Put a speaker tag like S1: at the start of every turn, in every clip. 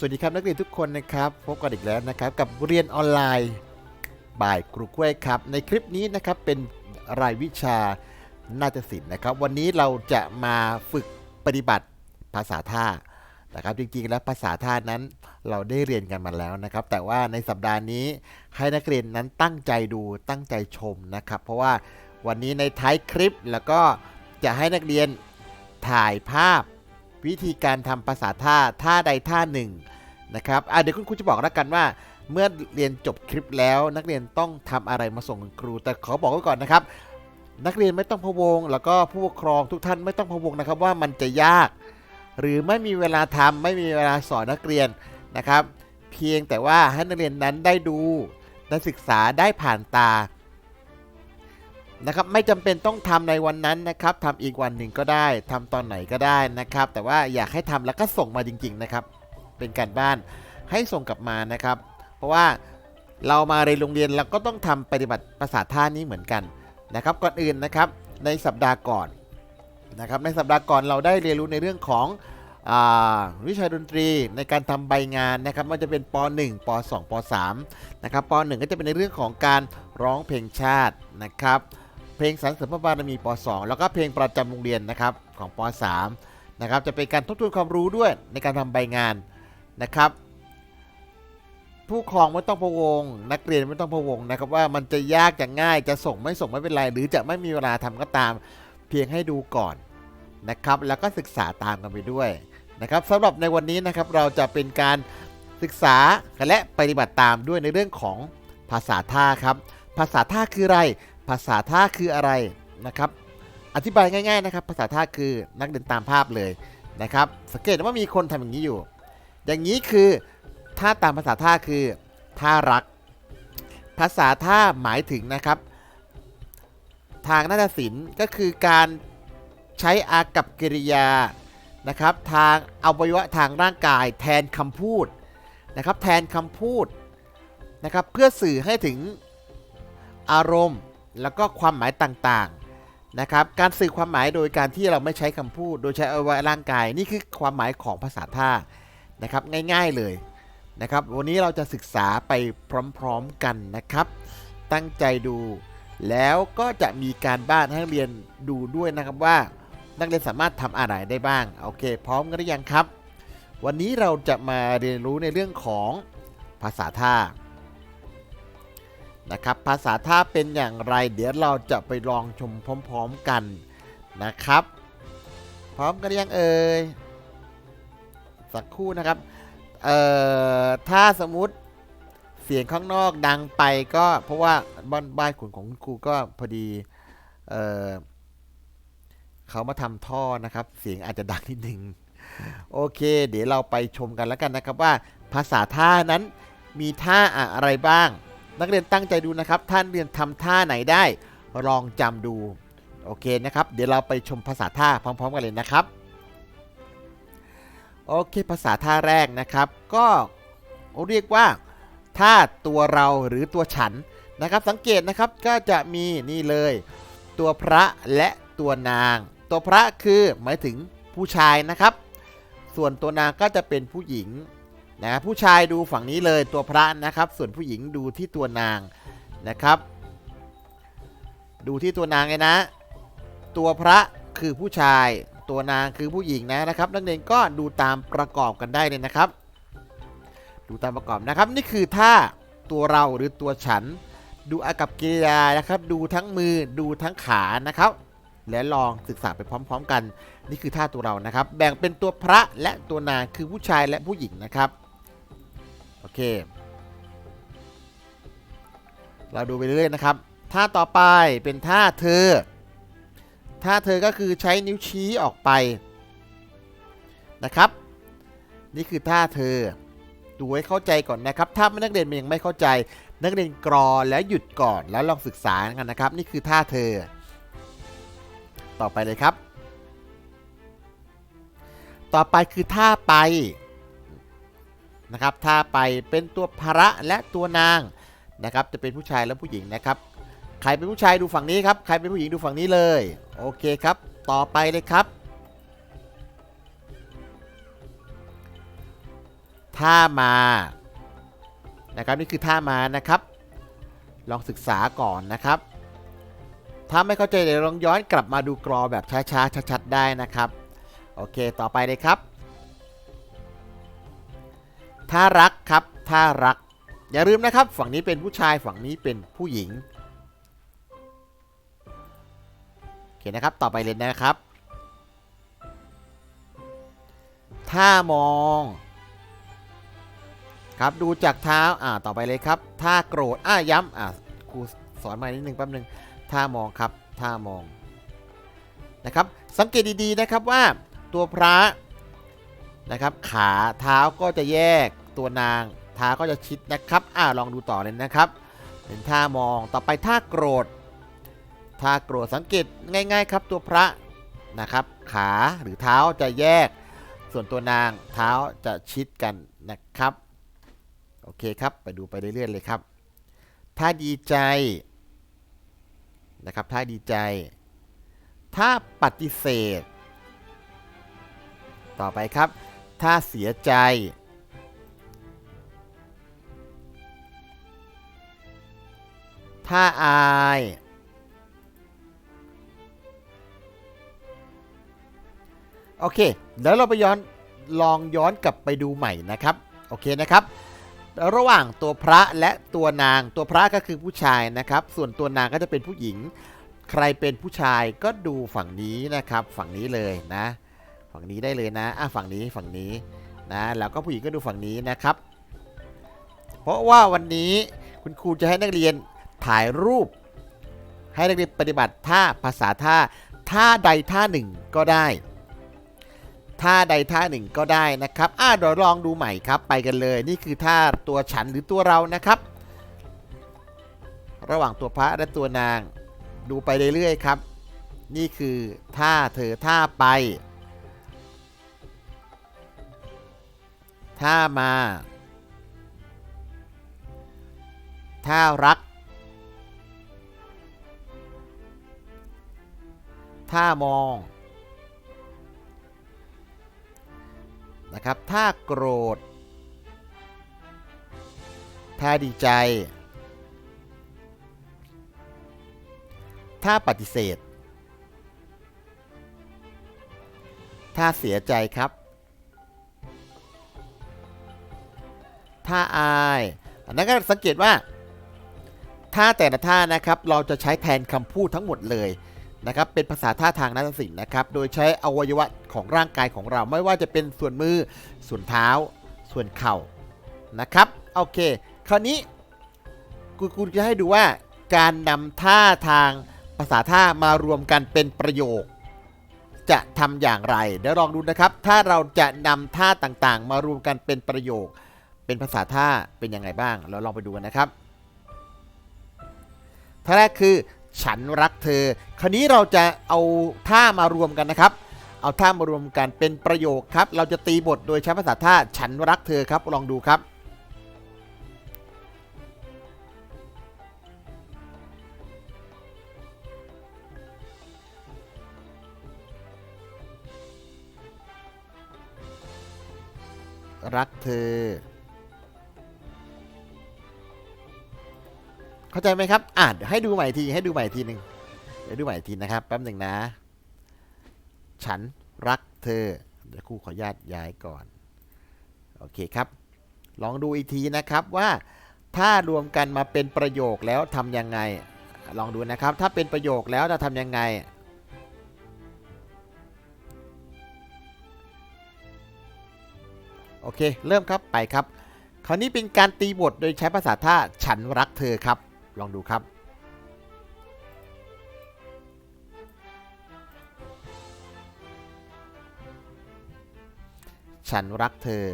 S1: สวัสดีครับนักเรียนทุกคนนะครับพบกันอีกแล้วนะครับกับเรียนออนไลน์บ่ายครูกล้วยครับในคลิปนี้นะครับเป็นรายวิชานาฏศิลป์นะครับ วันนี้เราจะมาฝึกปฏิบัติภาษาท่านะครับจริงๆ แล้วภาษาท่านั้นเราได้เรียนกันมาแล้วนะครับ แต่ว่าในสัปดาห์นี้ให้นักเรียนนั้นตั้งใจดูตั้งใจชมนะครับ เพราะว่าวันนี้ในท้ายคลิปแล้วก็จะให้นักเรียนถ่ายภาพ วิธีการทำภาษาท่าท่าใดท่าหนึ่งนะครับเดี๋ยวคุณครูจะบอกแล้วกันว่า เมื่อเรียนจบคลิปแล้วนักเรียนต้องทำอะไรมาส่งคุณครู แต่ขอบอกไว้ก่อนนะครับ นักเรียนไม่ต้องพะวง แล้วก็ผู้ปกครองทุกท่านไม่ต้องพะวงนะครับว่ามันจะยาก หรือไม่มีเวลาทำไม่มีเวลาสอนนักเรียนนะครับ เพียงแต่ว่าให้นักเรียนนั้นได้ดูได้ศึกษาได้ผ่านตา นะครับไม่จำเป็นต้องทำในวันนั้นนะครับทำอีกวันหนึ่งก็ได้ทำตอนไหนก็ได้นะครับ แต่ว่าอยากให้ทำแล้วก็ส่งมาจริง ๆนะครับ เป็นการบ้านให้ส่งกลับมานะครับ เพราะว่าเรามาเรียนโรงเรียนเราก็ต้องทำปฏิบัติภาษาท่านี้เหมือนกันนะครับ ก่อนอื่นนะครับในสัปดาห์ก่อนนะครับในสัปดาห์ก่อนเราได้เรียนรู้ในเรื่องของอวิชาดนตรีในการทำใบงานนะครับว่าจะเป็นป .1 ป .2 ป .3 นะครับป .1 ก็จะเป็นในเรื่องของการร้องเพลงชาตินะครับ เพลงสรรเสริญพระบารมีป .2 แล้วก็เพลงประจำโรงเรียนนะครับของป .3 นะครับจะเป็นการทบทวนความรู้ด้วยในการทำใบงานนะครับผู้ครองไม่ต้องพะวง นักเรียนไม่ต้องพะวงนะครับว่ามันจะยากจะง่ายจะส่งไม่ส่งไม่เป็นไร หรือจะไม่มีเวลาทำก็ตามเพียงให้ดูก่อนนะครับ แล้วก็ศึกษาตามกันไปด้วยนะครับสำหรับในวันนี้นะครับเราจะเป็นการศึกษาและปฏิบัติตามด้วยในเรื่องของภาษาท่าครับ ภาษาท่าคืออะไร ภาษาท่าคืออะไรนะครับ อธิบายง่ายๆนะครับ ภาษาท่าคือนักเรียนตามภาพเลยนะครับ สังเกตว่ามีคนทำอย่างนี้อยู่ อย่างนี้คือท่าตามภาษาท่าคือท่ารัก ภาษาท่าหมายถึงนะครับ ทางนาฏศิลป์ก็คือการใช้อากับกิริยานะครับ ทางอวัยวะทางร่างกาย แทนคำพูดนะครับ แทนคำพูดนะครับ เพื่อสื่อให้ถึงอารมณ์ แล้วก็ความหมายต่างๆนะครับ การสื่อความหมายโดยการที่เราไม่ใช้คำพูด โดยใช้อวัยวะร่างกายนี่คือความหมายของภาษาท่านะครับง่ายๆเลยนะครับ วันนี้เราจะศึกษาไปพร้อมๆกันนะครับ ตั้งใจดู แล้วก็จะมีการบ้านให้นักเรียนดูด้วยนะครับว่า นักเรียนสามารถทำอะไรได้บ้างโอเค พร้อมกันหรือยังครับ วันนี้เราจะมาเรียนรู้ในเรื่องของภาษาท่า นะครับ ภาษาท่าเป็นอย่างไร เดี๋ยวเราจะไปลองชมพร้อมๆกันนะครับ พร้อมกันยังเอ่ยสักครู่นะครับ เอ่อ ถ้าสมมุติเสียงข้างนอกดังไปก็เพราะว่าบ้านบ้านขุนของครูก็พอดี เอ่อเขามาทำท่อนะครับ เสียงอาจจะดังนิดนึง โอเค เดี๋ยวเราไปชมกันแล้วกันนะครับว่าภาษาท่านั้นมีท่าอะไรบ้าง นักเรียนตั้งใจดูนะครับ ท่านเรียนทำท่าไหนได้ลองจำดู โอเคนะครับ เดี๋ยวเราไปชมภาษาท่าพร้อม ๆ กันเลยนะครับ โอเค ภาษาท่าแรกนะครับ ก็เรียกว่าท่าตัวเราหรือตัวฉันนะครับ สังเกตนะครับก็จะมีนี่เลย ตัวพระและตัวนาง ตัวพระคือหมายถึงผู้ชายนะครับ ส่วนตัวนางก็จะเป็นผู้หญิง นะผู้ชายดูฝั่งนี้เลยตัวพระนะครับ ส่วนผู้หญิงดูที่ตัวนางนะครับ ดูที่ตัวนางเลยนะ ตัวพระคือผู้ชาย ตัวนางคือผู้หญิงนะนะครับ นักเรียนก็ดูตามประกอบกันได้เลยนะครับ ดูตามประกอบนะครับ นี่คือท่าตัวเราหรือตัวฉัน ดูอากับกิริยานะครับ ดูทั้งมือดูทั้งขานะครับ และลองศึกษาไปพร้อม ๆ กัน นี่คือท่าตัวเรานะครับ แบ่งเป็นตัวพระและตัวนางคือผู้ชายและผู้หญิงนะครับ โอเค เราดูไปเรื่อยๆนะครับท่าต่อไปเป็นท่าเธอ ท่าเธอก็คือใช้นิ้วชี้ออกไปนะครับ นี่คือท่าเธอ ดูให้เข้าใจก่อนนะครับ ถ้านักเรียนยังไม่เข้าใจ นักเรียนกรอแล้วหยุดก่อนแล้วลองศึกษากันนะครับ นี่คือท่าเธอ ต่อไปเลยครับ ต่อไปคือท่าไป นะครับท่าไปเป็นตัวพระและตัวนางนะครับจะเป็นผู้ชายและผู้หญิงนะครับใครเป็นผู้ชายดูฝั่งนี้ครับใครเป็นผู้หญิงดูฝั่งนี้เลยโอเคครับ ต่อไปเลยครับ ท่ามานะครับนี่คือท่ามานะครับ ลองศึกษาก่อนนะครับ ถ้าไม่เข้าใจเดี๋ยวลองย้อนกลับมาดูกรอแบบช้าๆชัดๆได้นะครับ โอเค ต่อไปเลยครับ ถ้ารักครับ ถ้ารัก อย่าลืมนะครับ ฝั่งนี้เป็นผู้ชายฝั่งนี้เป็นผู้หญิงโอเคนะครับ ต่อไปเลยนะครับ ถ้ามอง ครับดูจากเท้าอ่าต่อไปเลยครับ ถ้าโกรธอ่าย้ำอ่าครูสอนมานิดนึงแป๊บนึงถ้ามองครับถ้ามองนะครับ สังเกตดีๆนะครับว่าตัวพระ นะครับ ขาเท้าก็จะแยกตัวนางเท้าก็จะชิดนะครับอ่าลองดูต่อเลยนะครับเป็นท่ามองต่อไปท่าโกรธท่าโกรธสังเกตง่าย ๆ ครับตัวพระนะครับ ขาหรือเท้าจะแยก ส่วนตัวนางเท้าจะชิดกันนะครับโอเคครับไปดูไปเรื่อยๆเลยครับถ้าดีใจนะครับถ้าดีใจถ้าปฏิเสธ ต่อไปครับ ถ้าเสียใจ ถ้าอาย โอเคแล้วเราไปย้อนลองย้อนกลับไปดูใหม่นะครับ โอเคนะครับ ระหว่างตัวพระและตัวนาง ตัวพระก็คือผู้ชายนะครับ ส่วนตัวนางก็จะเป็นผู้หญิง ใครเป็นผู้ชายก็ดูฝั่งนี้นะครับ ฝั่งนี้เลยนะ ฝั่งนี้ได้เลยนะอะฝั่งนี้ฝั่งนี้นะแล้วก็ผู้หญิงก็ดูฝั่งนี้นะครับ เพราะว่าวันนี้คุณครูจะให้นักเรียนถ่ายรูป ให้นักเรียนปฏิบัติท่าภาษาท่าท่าใดท่าหนึ่งก็ได้ท่าใดท่าหนึ่งก็ได้นะครับอ่าเดี๋ยวลองดูใหม่ครับไปกันเลย นี่คือท่าตัวฉันหรือตัวเรานะครับ ระหว่างตัวพระและตัวนางดูไปเรื่อยๆครับ นี่คือท่าเธอท่าไป ท่ามาท่ารักท่ามอง นะครับ ถ้าโกรธ ถ้าดีใจ ถ้าปฏิเสธ ถ้าเสียใจครับ ถ้าอายอันนั้นก็สังเกตว่าท่าแต่ละท่านะครับเราจะใช้แทนคำพูดทั้งหมดเลยนะครับเป็นภาษาท่าทางนักศิลป์นะครับ โดยใช้อวัยวะของร่างกายของเราไม่ว่าจะเป็นส่วนมือส่วนเท้า ส่วนเข่านะครับโอเค คราวนี้กูกูจะให้ดูว่าการนำท่าทางภาษาท่ามารวมกันเป็นประโยค จะทำอย่างไรเดี๋ยวลองดูนะครับ ถ้าเราจะนำท่าต่างๆ มารวมกันเป็นประโยค เป็นภาษาท่าเป็นยังไงบ้าง เราลองไปดูกันนะครับท่าแรกคือ ฉันรักเธอ คราวนี้เราจะเอาท่ามารวมกันนะครับ เอาท่ามารวมกันเป็นประโยคครับ เราจะตีบทโดยใช้ภาษาท่าฉันรักเธอครับ ลองดูครับรักเธอ เข้าใจไหมครับอ่านให้ดูใหม่ทีให้ดูใหม่ทีหนึ่งเดี๋ยวดูใหม่ทีนะครับแป๊บหนึ่งนะ ฉันรักเธอเดี๋ยวครูขออนุญาตย้ายก่อนโอเคครับ ลองดูอีกทีนะครับว่าถ้ารวมกันมาเป็นประโยคแล้วทำยังไง ลองดูนะครับ ถ้าเป็นประโยคแล้วจะทำยังไงโอเค เริ่มครับไปครับ คราวนี้เป็นการตีบทโดยใช้ภาษาท่าฉันรักเธอครับ ลองดูครับฉันรักเธอ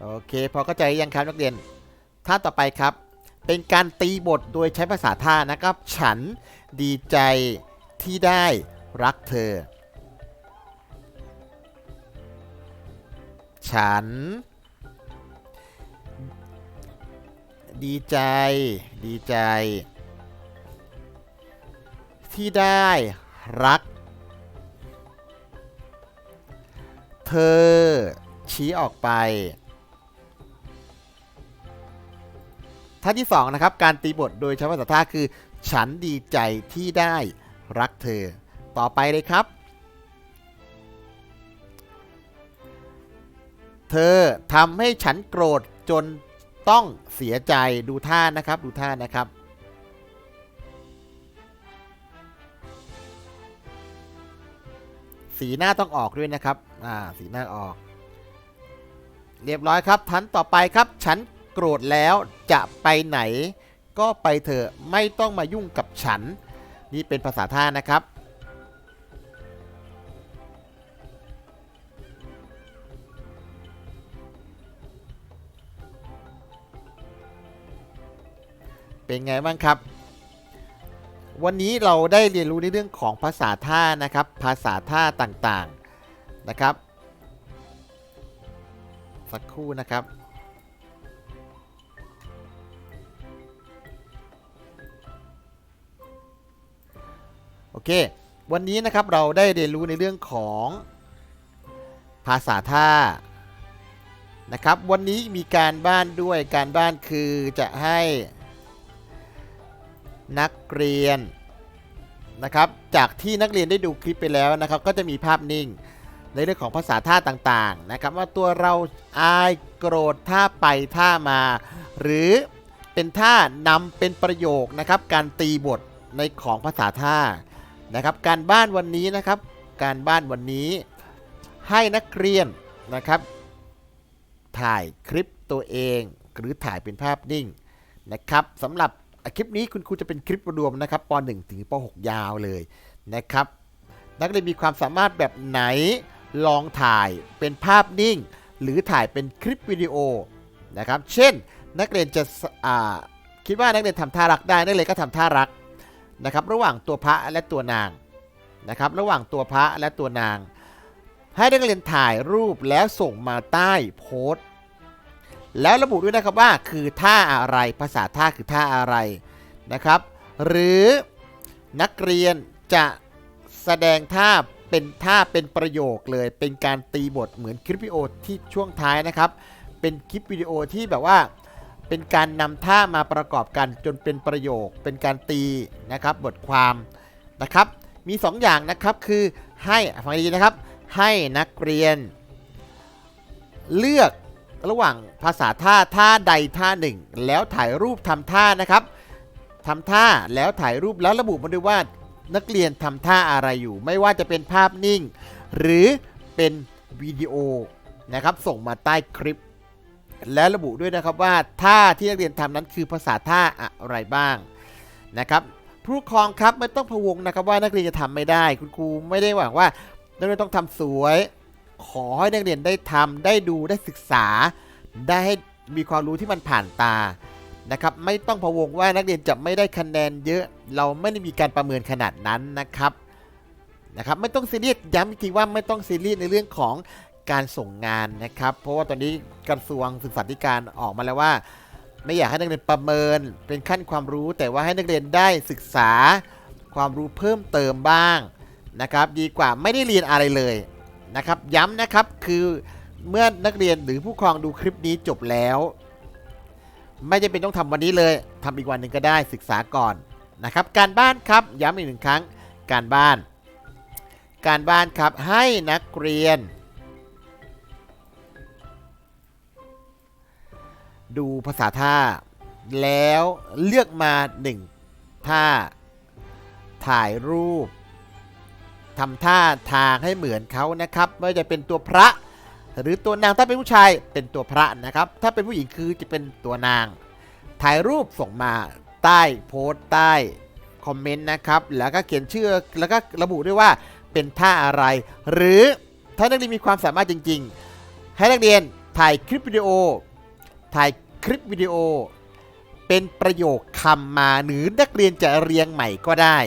S1: โอเคพอเข้าใจยังครับนักเรียนท่าต่อไปครับ เป็นการตีบทโดยใช้ภาษาท่านะครับ ฉันดีใจที่ได้รักเธอ ฉัน ดีใจ ดีใจ ที่ได้รัก เธอ ชี้ออกไป ท่าที่สองนะครับ การตีบทโดยใช้ภาษาท่าคือ ฉันดีใจที่ได้รักเธอ ต่อไปเลยครับ เธอทำให้ฉันโกรธจน ต้องเสียใจดูท่านะครับ ดูท่านะครับ สีหน้าต้องออกด้วยนะครับ อ่า สีหน้าออก เรียบร้อยครับทันต่อไปครับ ฉันโกรธแล้วจะไปไหน ก็ไปเถอะไม่ต้องมายุ่งกับฉัน นี่เป็นภาษาท่านะครับ เป็นไงบ้างครับ วันนี้เราได้เรียนรู้ในเรื่องของภาษาท่านะครับ ภาษาท่าต่างๆนะครับ สักครู่นะครับโอเค วันนี้นะครับเราได้เรียนรู้ในเรื่องของภาษาท่านะครับ วันนี้มีการบ้านด้วย การบ้านคือจะให้ นักเรียนนะครับ จากที่นักเรียนได้ดูคลิปไปแล้วนะครับ ก็จะมีภาพนิ่งในเรื่องของภาษาท่าต่างๆนะครับ ว่าตัวเราอายโกรธท่าไปท่ามา หรือเป็นท่านำเป็นประโยคนะครับ การตีบทในของภาษาท่านะครับ การบ้านวันนี้นะครับ การบ้านวันนี้ ให้นักเรียนนะครับ ถ่ายคลิปตัวเองหรือถ่ายเป็นภาพนิ่งนะครับสำหรับ คลิปนี้คุณครูจะเป็นคลิปรวมนะครับป .1 ถึงป .6 ยาวเลยนะครับ นักเรียนมีความสามารถแบบไหนลองถ่ายเป็นภาพนิ่ง หรือถ่ายเป็นคลิปวิดีโอนะครับ เช่น นักเรียนจะอ่าคิดว่านักเรียนทำท่ารักได้นักเรียนก็ทำท่ารักนะครับระหว่างตัวพระและตัวนางนะครับระหว่างตัวพระและตัวนาง ให้นักเรียนถ่ายรูปแล้วส่งมาใต้โพสต์ แล้วระบุด้วยนะครับว่าคือท่าอะไรภาษาท่าคือท่าอะไรนะครับ หรือนักเรียนจะแสดงท่าเป็นท่าเป็นประโยคเลย เป็นการตีบทเหมือนคลิปวิดีโอที่ช่วงท้ายนะครับ เป็นคลิปวิดีโอที่แบบว่า เป็นการนำท่ามาประกอบกันจนเป็นประโยค เป็นการตีนะครับบทความนะครับ มี 2อย่างนะครับคือให้ฟังดีนะครับ ให้นักเรียน เลือก ระหว่างภาษาท่าท่าใดท่าหนึ่ง แล้วถ่ายรูปทำท่านะครับทำท่าแล้วถ่ายรูปแล้วระบุมาด้วยว่านักเรียนทำท่าอะไรอยู่ ไม่ว่าจะเป็นภาพนิ่ง หรือเป็นวิดีโอนะครับส่งมาใต้คลิป และระบุด้วยนะครับว่าท่าที่นักเรียนทำนั้นคือภาษาท่าอะไรบ้างนะครับผู้ปกครองครับไม่ต้องพะวงนะครับว่านักเรียนจะทำไม่ได้ คุณครูไม่ได้หวังว่านักเรียนต้องทำสวย ขอให้นักเรียนได้ทำได้ดูได้ศึกษา ได้ให้มีความรู้ที่มันผ่านตานะครับไม่ต้องพะวงว่านักเรียนจะไม่ได้คะแนนเยอะ เราไม่ได้มีการประเมินขนาดนั้นนะครับนะครับไม่ต้องซีเรียสย้ำอีกทีว่าไม่ต้องซีเรียสในเรื่องของการส่งงานนะครับ เพราะว่าตอนนี้กระทรวงศึกษาธิการออกมาแล้วว่า ไม่อยากให้นักเรียนประเมินเป็นขั้นความรู้ แต่ว่าให้นักเรียนได้ศึกษาความรู้เพิ่มเติมบ้างนะครับ ดีกว่าไม่ได้เรียนอะไรเลย นะครับ ย้ำนะครับคือเมื่อนักเรียนหรือผู้ปกครองดูคลิปนี้จบแล้ว ไม่จำเป็นต้องทำวันนี้เลยทำอีกวันหนึ่งก็ได้ศึกษาก่อนนะครับ การบ้านครับย้ำอีกหนึ่งครั้งการบ้าน การบ้านครับให้นักเรียน ดูภาษาท่า แล้วเลือกมาหนึ่งท่า ถ่ายรูป ทำท่าทางให้เหมือนเขานะครับไม่ว่าจะเป็นตัวพระ หรือตัวนางถ้าเป็นผู้ชายเป็นตัวพระนะครับ ถ้าเป็นผู้หญิงคือจะเป็นตัวนาง ถ่ายรูปส่งมาใต้โพสต์ใต้คอมเมนต์นะครับ แล้วก็เขียนชื่อแล้วก็ระบุด้วยว่าเป็นท่าอะไร หรือถ้านักเรียนมีความสามารถจริง ๆ ให้นักเรียนถ่ายคลิปวิดีโอ ถ่ายคลิปวิดีโอ เป็นประโยคคำมาหรือนักเรียนจะเรียงใหม่ก็ได้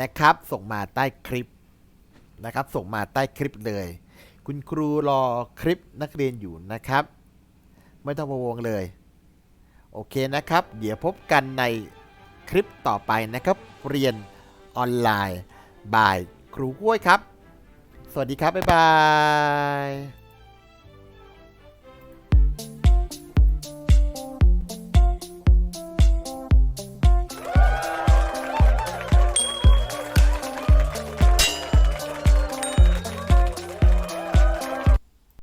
S1: นะครับ ส่งมาใต้คลิป นะครับ ส่งมาใต้คลิปเลย คุณครูรอคลิปนักเรียนอยู่นะครับ ไม่ต้องประวงเลย โอเคนะครับ เดี๋ยวพบกันในคลิปต่อไปนะครับ เรียนออนไลน์ บายครูกล้วยครับ สวัสดีครับ บ๊ายบาย